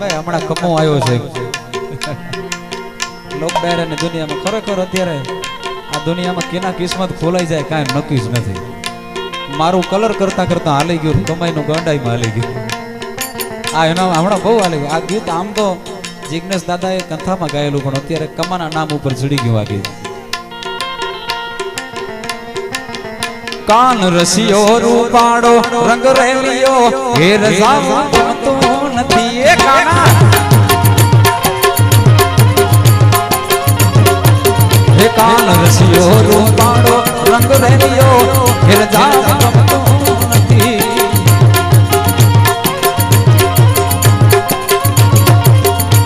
ભાઈ હમણાં કમો આવ્યો છે. લોક ડાયરાની દુનિયામાં ખરેખર અત્યારે આ દુનિયામાં કેના કિસ્મત ખોલાઈ જાય કાંઈ નક્કી જ નથી. મારું કલર કરતા કરતા હાલી ગયું કમાઈનું ગંડાઈમાં હાલી ગયું. આ એના હમણાં બહુ હાલી ગયું. આ ગીત આમ તો જિજ્ઞેશ દાદાએ કંથામાં ગાયેલું, પણ અત્યારે કમાના નામ ઉપર ચડી ગયું આ ગીત. કાન રસિયો રૂપાડો રંગ રેલિયો હે રજાઓ ગમતો નથી એ કાના હે કાન રસિયો રૂપાડો રંગ રેલિયો હે રજાઓ ગમતો નથી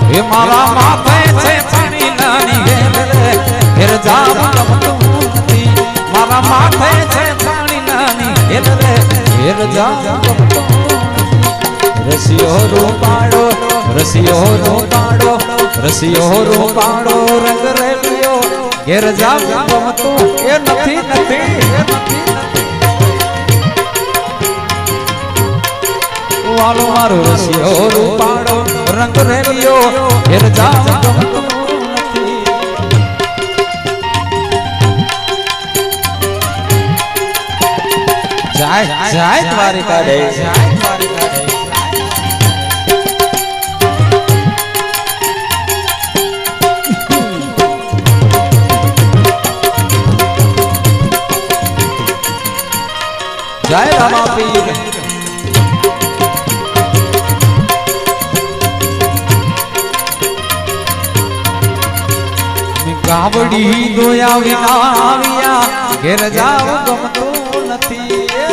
હે મારા માથે છે પાણી નાની ગેલે હે રજાઓ ગમતો નથી મારા માથે છે પાણી નાની ગેલે હે રજાઓ ગમતો નથી રસિયો રૂપાળો રસિયો રૂપાળો રસિયો રૂપાળો, રંગ રેલિયો. ઘેર જાવ ગમતો એ નથી નથી વાલો મારો રસિયો રૂપાળો, રંગ રેલિયો. ઘેર જાવ ગમતો જાય જાય દ્વારિકા જાય દ્વારિકા જય રામાપીર ગાવડી દોયા વિના આવ્યા ઘેર જાવ ગમતું નથી એ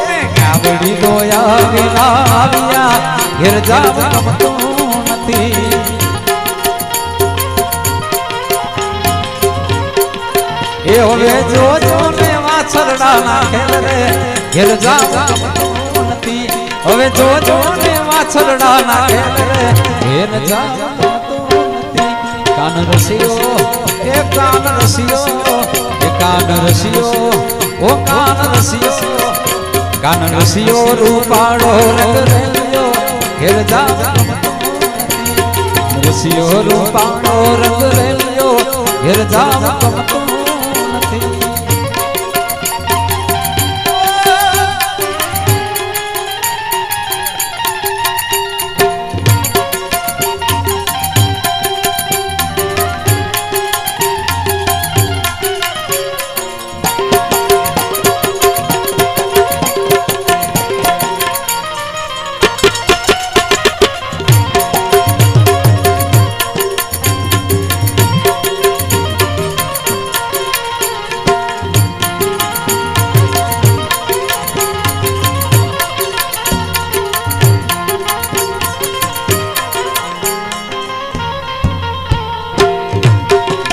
મેં ગાવડી દોયા વિના આવ્યા ઘેર જાવ ગમતું નથી એ હવે જોજો ને વાછરડા ના ખેલ રે, ઘેર જાવ નથી. હવે જોજો ને વાછરડા ના ખેલ રે, ઘેર જાવ નથી. કાન રસિયો, એ કાન રસિયો, એ કાન રસિયો, ઓ કાન રસિયો. કાન રસિયો રૂપાળો રંગ રેલ્યો, ઘેર જાવ રસિયો રૂપાળો રંગ રેલ્યો, ઘેર જાવ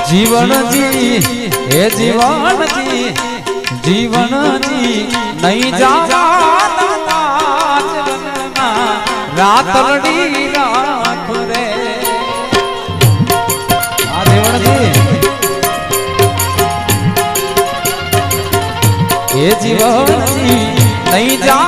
जीवन जी हे जीवन जी जीवन जी नहीं जा रात रड़ी हाँ, जीवन जी नहीं जा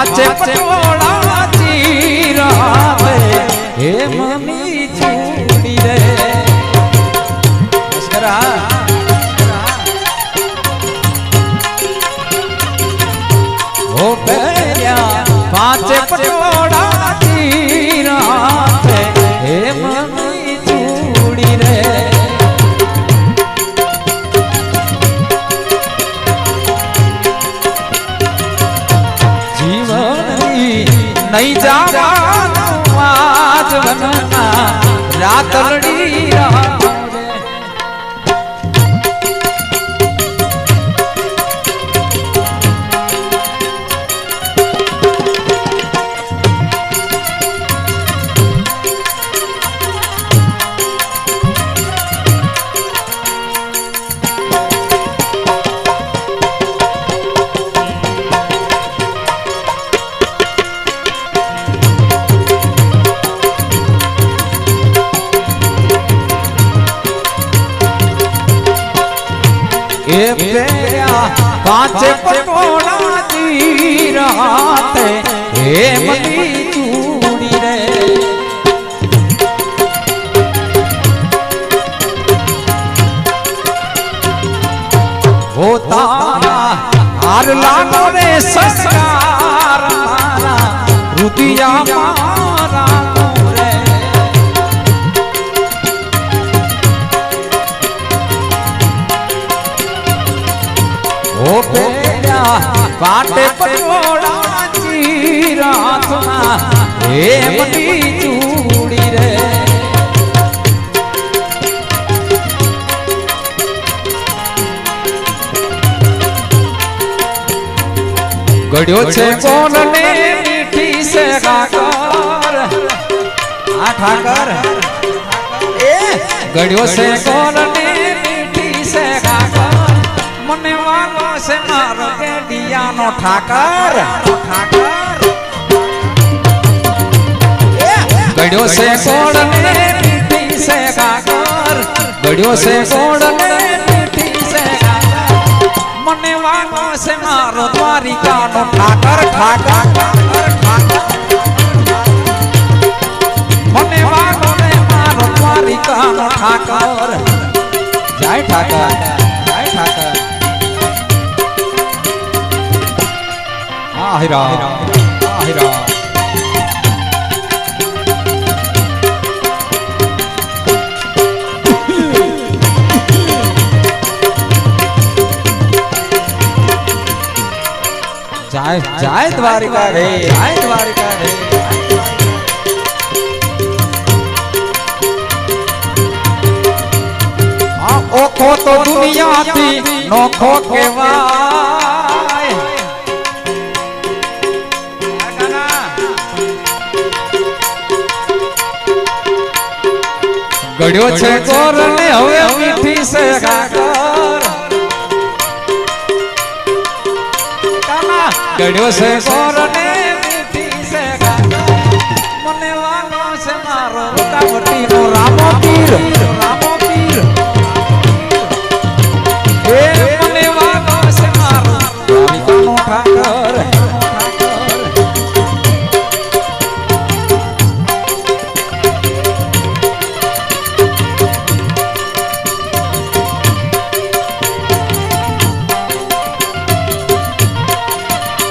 पाचे पटोला चीरा हे मम्मी छोड़ी रे नमस्कारा ओ बेरिया पाचे पटोला નહીં જવાનું રાતલડી રામ ए पाँच पटोड़ा दी हे मली चूड़ी रे हो तारा हार लागो रे ससरा रुतिया माँ ओ काटे पटोड़ा चूड़ी रे। गड़ियो छे कोन ने मीठी से गाकर ठाकर ए गड़ियो से कोन ने मीठी से गाकर मने वाला છે મારો કેડિયાનો ઠાકર? ગડ્યો છે કોણ? ને પીતી છે કાકર ગડ્યો છે કોણ? ને પીતી છે કાકર મને વાગો છે મારો દ્વારિકાનો ઠાકર ઠાકર ઠાકર. જય જય દ્વારિકા રે જાય દ્વારિકા રે ઓખો તો દુનિયાથી નોખો કહેવાય. ગળ્યો છે કોર ને હવે મીઠી છે કાકર ચડ્યો છે કોર ને મીઠી છે કાકર મને વાલો છે મારો નો રામો પીર.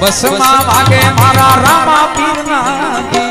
બસમાં વાગે મારા રામા પીરના ગીત